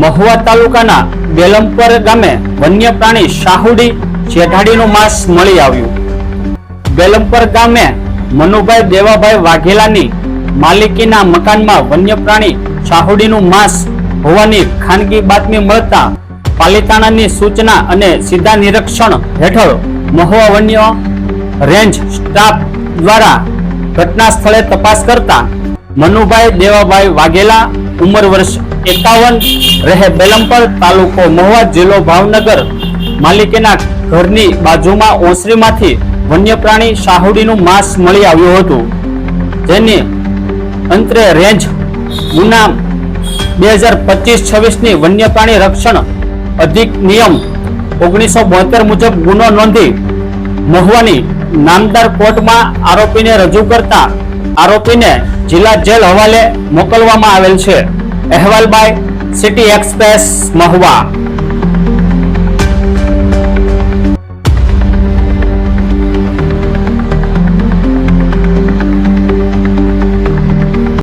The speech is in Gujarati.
મહુવા તાલુકાના બેલમપર ગામે વન્ય પ્રાણી શાહુડી જેઠાડીનું માંસ મળી આવ્યું. બેલમપર ગામે મનુભાઈ દેવાભાઈ વાઘેલાની માલિકીના મકાનમાં વન્ય પ્રાણી શાહુડીનું માંસ હોવાની ખાનગી બાતમી મળતા પાલિતાણાની સૂચના અને સીધા નિરીક્ષણ હેઠળ મહુવા વન્ય રેન્જ સ્ટાફ દ્વારા ઘટના સ્થળે તપાસ કરતા મનુભાઈ દેવાભાઈ વાઘેલા ઉંમર વર્ષ એકાવન રહે બેલમપર તાલુકો મહુવા જિલ્લો ભાવનગર. માલિકીના ઘરની બાજુમાં ઓસરીમાંથી વન્ય પ્રાણી શાહુડીનું માંસ મળી આવ્યું હતું. જેની અંતરે રેન્જ ગુના બે હજાર પચીસ છવ્વીસની વન્ય પ્રાણી રક્ષણ અધિક નિયમ ઓગણીસો બોતેર મુજબ ગુનો નોંધી મહુવાની નામદાર કોર્ટમાં આરોપીને રજૂ કરતા આરોપીને જિલ્લા જેલ હવાલે મોકલવામાં આવેલ છે. અહેવાલ બાય સિટી એક્સપ્રેસ મહુવા.